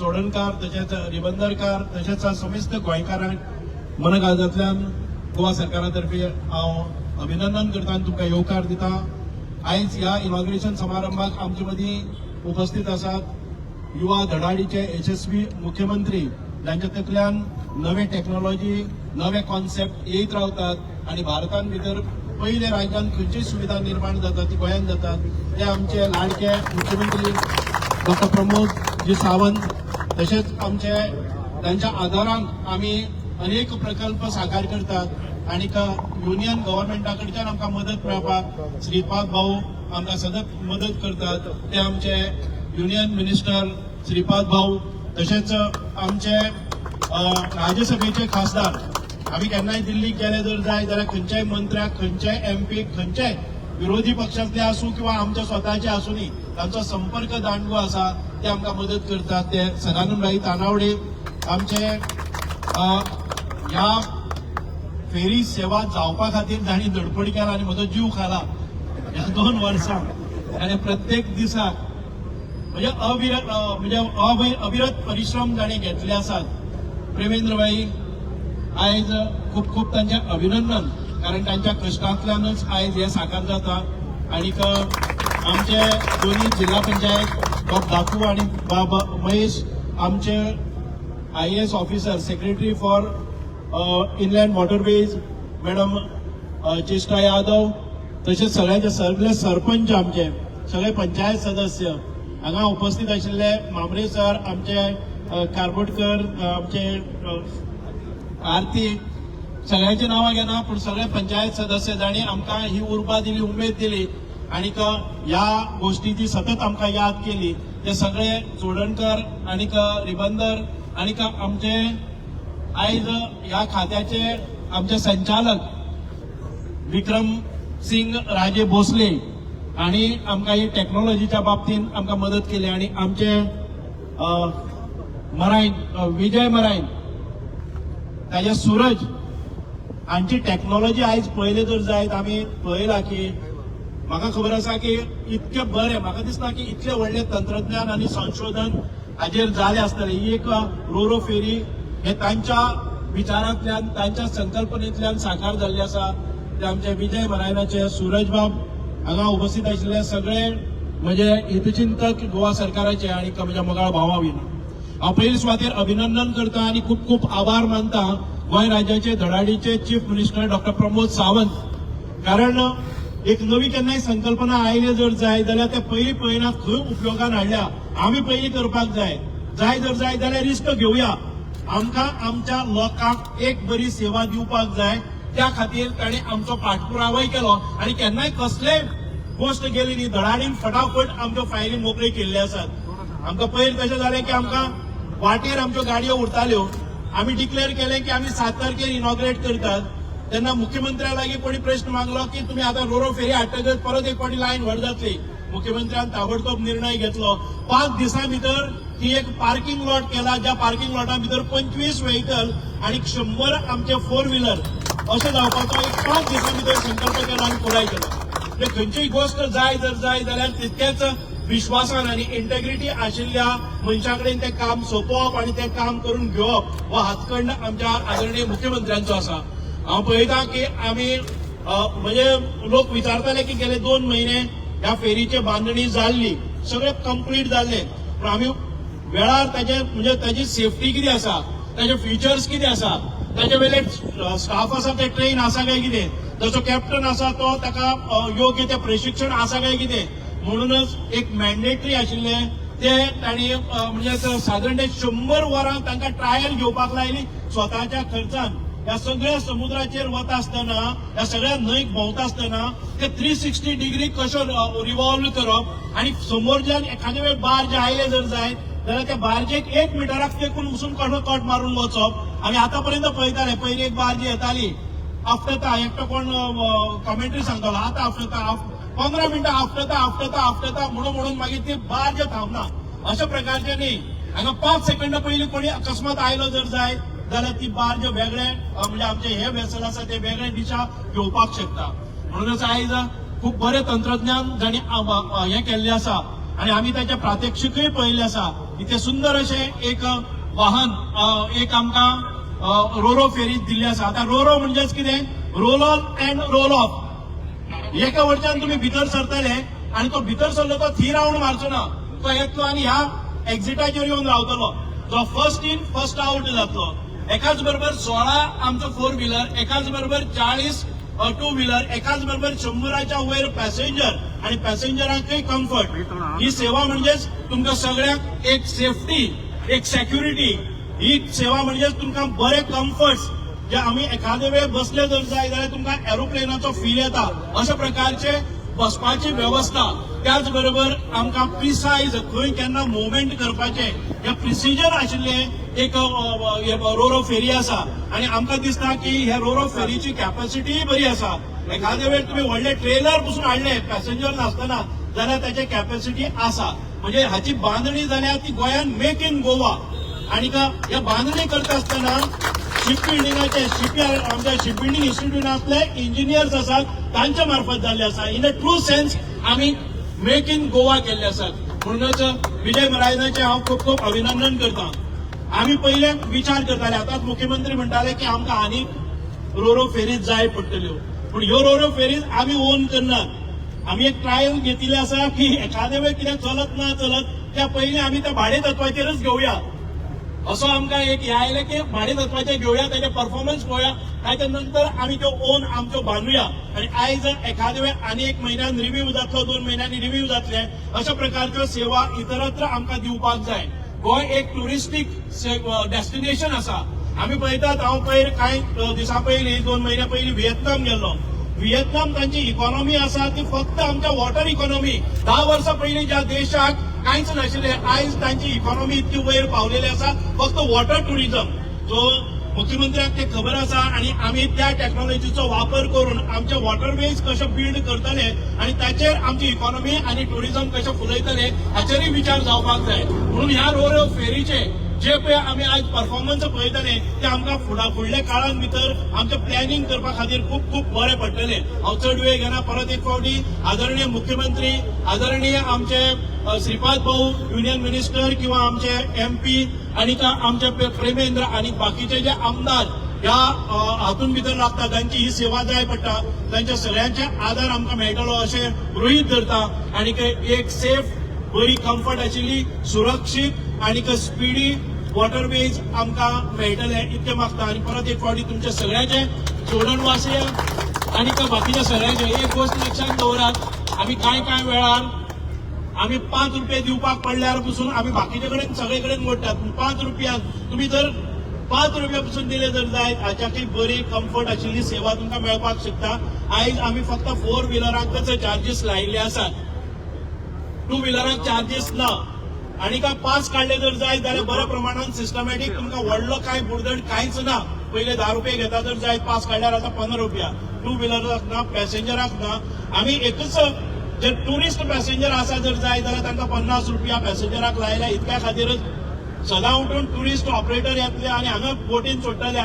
जोडणकार तशेंच रिबंदरकार तशेंच समिस्त गोंयकारांक मनगाजांतल्यान गोवा सरकारा तर्फे हांव अभिनंदन करता आनी तुमकां येवकार दिता. आयज ह्या इनॉग्रेशन समारंभाक आमचे मदीं उपस्थित आसात. युवा धडाडीचे यशस्वी मुख्यमंत्री जांच्या तकल्यान नवे टॅक्नॉलॉजी नवे कॉन्सेप्ट येयत रावतात आनी भारतान भितर पहिले राज्यात खंयचीय सुविधा निर्माण जाता ती गोंयांत जातात ते आमचे लाडके मुख्यमंत्री डॉक्टर प्रमोद जी सावंत तसेच आमचे त्यांच्या आदारान आमी अनेक प्रकल्प साकार करतात. आणि युनियन गव्हर्नमेंटा कडच्यान आमकां मदत मेळपाक श्रीपाद भाऊ आमकां सतत मदत करतात. ते आमचे युनियन मिनिस्टर श्रीपाद भाऊ तशेंच आमचे राज्यसभेचे खासदार. आम्ही केन्नाय दिल्लीक गेले जर जाय जाल्यार खंयच्याय मंत्र्याक खंयच्याय एम पीक खंयच्याय विरोधी पक्षातले आसूं किंवा आमच्या स्वताचे आसूंनी तांचो संपर्क दांडगो आसा ते आमकां मदत करतात. ते सदानंदभाई तानावडे आमचे ह्या फेरी सेवा जावपा खातीर जाणी धडपड केला आनी म्हजो जीव खाला ह्या दोन वर्सां ताणें प्रत्येक दिसाक म्हणजे अविरत म्हणजे अविरत परिश्रम जाणे घेतले आसात. प्रेमेंद्रबाई आयज खूप खूप तांचे अभिनंदन. कारण तांच्या कश्टांतल्यानच आयज हे साकार जाता आणि आमचे दोन्ही जिल्हा पंचायत बाब दाकू आणि बाबा महेश आमचे I S officer secretary for inland waterways madam uh, Cheshta Yadav तसेच सगळ्यांचे सगळे सरपंच आमचे सगळे पंचायत सदस्य. हांगा उपस्थित आशिल्ले मामरे सर आमचे कारबोटकर आमचे आरती सगळ्यांची नांवां घेना पूण सगळे पंचायत सदस्य जाणी आमकां ही उर्बा दिली उमेद दिली आनीक ह्या गोष्टीची सतत आमकां याद केली ते सगळे चोडणकर आनीक रिबंदर आनीक आमचे आयज ह्या खात्याचे आमचे संचालक विक्रम सिंग राजे भोसले आणि आमकां ही टेक्नॉलॉजीच्या बाबतींत आमकां मदत केली आणि आमचे मरायन विजय मरायन ताजे सूरज हांची टेक्नॉलॉजी आयज पळयले जर जायत आमी पळयला की म्हाका खबर आसा की इतके बरे म्हाका दिसता की इतले व्हडले तंत्रज्ञान आनी संशोधन हाजेर जाले आसतले ही एक रोरो फेरी हे तांच्या विचारांतल्यान तांच्या संकल्पनेंतल्यान साकार जाल्ले आसा ते आमचे विजय मरायनाचे सुरजबाब हांगा उपस्थित आशिल्ले सगळे म्हणजे हितचिंतक गोवा सरकाराचे आणि म्हज्या मोगाळ भावा बीन हांव पयले सुवातेर अभिनंदन करता आनी खूप खूप आभार मानता. गोंय राज्याचे धडाडीचे chief minister doctor Pramod Sawant. कारण एक नवी केन्नाय संकल्पना आयले जर जाय जाल्यार ते पयलीं पळयना खंय उपयोगान हाडल्या आमी पयलीं करपाक जाय. जाय जर जाय जाल्यार रिस्क घेवया आमकां आमच्या लोकांक एक बरी सेवा दिवपाक जाय. त्या खातीर ताणें आमचो पाठपुरावय केलो. आनी केन्नाय कसलेय गोश्ट गेली न्ही धडाडीन फटाफट आमच्यो फायली मोकळी केल्ल्यो आसात. आमकां पयर तशें जालें की आमकां वाटेर आमच्यो गाडयो उरताल्यो. आमी डिक्लेअर केले की आमी सात तारखेर इनॉग्रेट करतात. तेन्ना मुख्यमंत्र्या लागीं कोणी प्रश्न मागलो की तुमी आतां रोरो फेरी हाडटकच परत एक पाटी लायन व्हड जातली मुख्यमंत्र्यान ताबडतोब निर्णय घेतलो. पांच दिसां भितर ही एक पार्किंग लॉट केला ज्या पार्किंग लॉटा भितर पंचवीस व्हेकल आणि शंभर आमचे फोर व्हिलर अशें जावपाचो एक पांच दिसां भितर संकल्प केला आणि पुराय केला. म्हणजे खंयचीय गोश्ट जाय जर जाय जाल्यार तितकेच विश्वासान आणि इंटेग्रिटी आशिल्ल्या मनशा कडेन तें काम सोंपोवप आणि तें काम करून घेवप हो हातखंड आमच्या आदरणीय मुख्यमंत्र्यांचो आसा. हांव पळयतां की आमी म्हणजे लोक विचारताले की गेले दोन महिने ह्या फेरीचे बांदणी जाल्ली सगळें कंप्लीट जाल्ले पूण आमी वेळार ताचे म्हणजे ताची सेफ्टी कितें आसा ताचे फिचर्स कितें आसा ताचे वेले स्टाफ आसा ते ट्रेन आसा काय कितें ताचो कॅप्टन आसा तो ताका योग्य ते प्रशिक्षण आसा काय कितें म्हणूनच एक मॅन्डेटरी आशिल्ले ते ताणी म्हणजे साधारण शंभर वरां तांकां ट्रायल घेवपाक लायली स्वताच्या खर्चान. ह्या सगळ्या समुद्राचेर वता आसतना ह्या सगळ्या न्हंयक भोंवता आसतना ते थ्री सिक्स्टी डिग्री कशो रिवॉल्व करप आणि समोरच्यान एखादे वेळ बार जे आयले जर जायत जाल्यार त्या बारजेक एक मिटराक तेकून वचून कसो कट मारून वचप. आमी आतापर्यंत पळयताले पयली एक बार जी येताली आफ्टरता एकटो कोण कमेंट्री सांगतालो आतां आफ्टरता पंदरा मिनटां आफ्टता आफटता आफटता म्हणून म्हणून मागीर ती बार जे थांबना अशा प्रकारचे न्ही. हांगा पांच सेकंडां पयलीं कोणी अकस्मात आयलो जर जाय जाल्यार ती बार जे वेगळे म्हणजे आमचे हे वेसल आसा ते वेगळे दिशा घेवपाक शकता. म्हणूनच आयज खूप बरे तंत्रज्ञान जाणी हे केल्ले आसा आणि आम्ही त्याचे प्रात्यक्षिकही पहिले आसा इथे सुंदर असे एक वाहन एक आमकां रोरो फेरी दिल्ली आसा. आता रोरो म्हणजेच कितें? Roll on and roll off एका वटच्यान तुम्ही भितर सरतले आणि तो भितर सरलो तो थ्री राऊंड मारचो ना. तो येतलो आणि ह्या एक्झिटाचेर येऊन रावतलो. जो फर्स्ट इन फर्स्ट आउट जातलो. एकाच बरोबर सोळा आमचो फोर व्हीलर एकाच बरोबर चाळीस टू व्हीलर एकाच बरोबर शंभराच्या वयर पॅसेंजर आणि पॅसेंजरांकय कम्फर्ट ही सेवा म्हणजेच तुमकां सगळ्याक एक सेफ्टी एक सेक्युरिटी ही सेवा म्हणजेच तुमकां बरे कम्फर्ट्स जे आम्ही एखादे वेळ बसले जर जाय जाल्यार तुमकां एरोप्लेनाचो फील येता. अशा प्रकारचे बसपाची व्यवस्था. त्याचबरोबर आमकां प्रिसायज खंय केन्ना मुवमेंट करपाचे. हे प्रिसिजन आशिल्ले एक रोरो फेरी आसा. आनी आमकां दिसता की ह्या रोरो फेरीची कॅपेसिटीय बरी आसा. एखादे वेळ तुम्ही व्हडले ट्रेलर पसून हाडले पॅसेंजर नासतना जाल्यार त्याची कॅपॅसिटी आसा. म्हणजे हाची बांदणी जाल्यार ती गोंयान मेक इन गोवा. आणि का या बांधणी करता असताना शिप बिल्डिंगाचे शिपयार्ड आमच्या शिप बिल्डिंग इन्स्टिट्यूटातले इंजिनियर्स आसात तांच्या मार्फत झाले आसा इन अ ट्रू सेन्स आम्ही मेक इन गोवा केल्ले आसात म्हणूनच विजय महाराजांचे हांव खूप खूप अभिनंदन करता. आम्ही पहिले विचार करताले आताच मुख्यमंत्री म्हणटाले की आमकां आनीक रोरो फेरीज जाय पडटल्यो पूण ह्यो रोरो फेरीज आम्ही ओन करनात आम्ही एक ट्रायल घेतिल्ले आसा की एखादे वेळ कितें चलत ना चलत त्या पयलीं आम्ही त्या भाडे तत्वाचेरच घेवया असो आमकां एक हे आयलें की भाडें तत्वाचे घेवया त्याचे परफॉर्मन्स पळोवया ताच्या नंतर आम्ही त्यो ओन आमच्यो बांदुया आणि आयज एखाद्या वेळ आनी एक म्हयन्यान रिव्ह्यू जातलो दोन म्हयन्यांनी रिव्ह्यू जातले अशा प्रकारच्यो सेवा इतरत्र आमकां दिवपाक जाय. गोंय एक टुरिस्टीक डेस्टिनेशन आसा. आम्ही पळयतात हांव पयर कांय दिसा दिसां पयलीं दोन म्हयन्या पयलीं व्हिएतनाम गेल्लो. व्हिएतनाम तांची इकॉनॉमी आसा ती फक्त आमच्या वॉटर इकॉनॉमी दहा वर्सां पयलीं ज्या देशाक कांयच नाशिल्ले आयज तांची इकॉनॉमी इतकी वयर पावलेली आसा फक्त वॉटर टुरिझम जो मुख्यमंत्र्यांक ते खबर आसा आणि आम्ही त्या टॅक्नॉलॉजीचो वापर करून आमचे वॉटरवेज कशे बिल्ड करतले आणि ताचेर आमची इकॉनॉमी आणि टुरिझम कशें फुलयतले हाचेरूय विचार जावपाक जाय म्हणून ह्या रोरो फेरीचे जे पळय आम्ही आज परफॉर्मन्स पळयतले ते आमकां फुडा फुडल्या काळान भितर आमचे प्लॅनिंग करपा खातीर खूप खूप बरें पडटले. हांव चड वेळ घेना परत एक फावटी आदरणीय मुख्यमंत्री आदरणीय आमचे श्रीपाद भाऊ युनियन मिनिस्टर किंवा आमचे एम पी आणि आमचे प्रेमेंद्र आणि बाकीचे जे आमदार ह्या हातून भितर लागता तांची ही सेवा जाय पडटा तांच्या सगळ्यांचे आदार आमकां मेळटलो अशें गृहीत धरता. आणि एक सेफ बरी कम्फर्ट आशिल्ली सुरक्षीत आणि स्पिडी वॉटर वेज आमकां मेळटले इतके मागता. आणि परत एक फावटी तुमच्या सगळ्यांचे जोडण वासिय आणि बाकीच्या सगळ्यांचे. एक गोष्ट लक्षात दवरात आम्ही काय काय वेळार आम्ही पाच रुपये दिवपाक पडल्यार पसून आम्ही बाकीचे कडेन सगळे कडेन मोडटात. पांच पाच रुपया तुम्ही जर पाच रुपया पसून दिले जर जायत हाच्याकय बरी कम्फर्ट आशिल्ली सेवा तुमकां मेळपाक शकता. आयज आम्ही फक्त फोर व्हिलरांकच चार्जीस लायिल्ले आसात टू व्हिलरांक चार्जीस ना. आणि का पास काढले जर जाय जाल्यार बऱ्या प्रमाणात सिस्टमॅटिक तुमकां व्हडलो काय बुडदड कांयच ना. पहिले धा रुपये घेता जर जाय पास काढल्यार आता पंदरा रुपया. टू व्हिलराक ना पॅसेंजराक ना आमी एकच जे टुरिस्ट पॅसेंजर आसा जर जाय जाल्यार तांकां पन्नास रुपया पॅसेंजराक लायल्या इतक्या खातीरच सदां उठून टुरिस्ट ऑपरेटर येतले आणि हांगा बोटीन सोडटले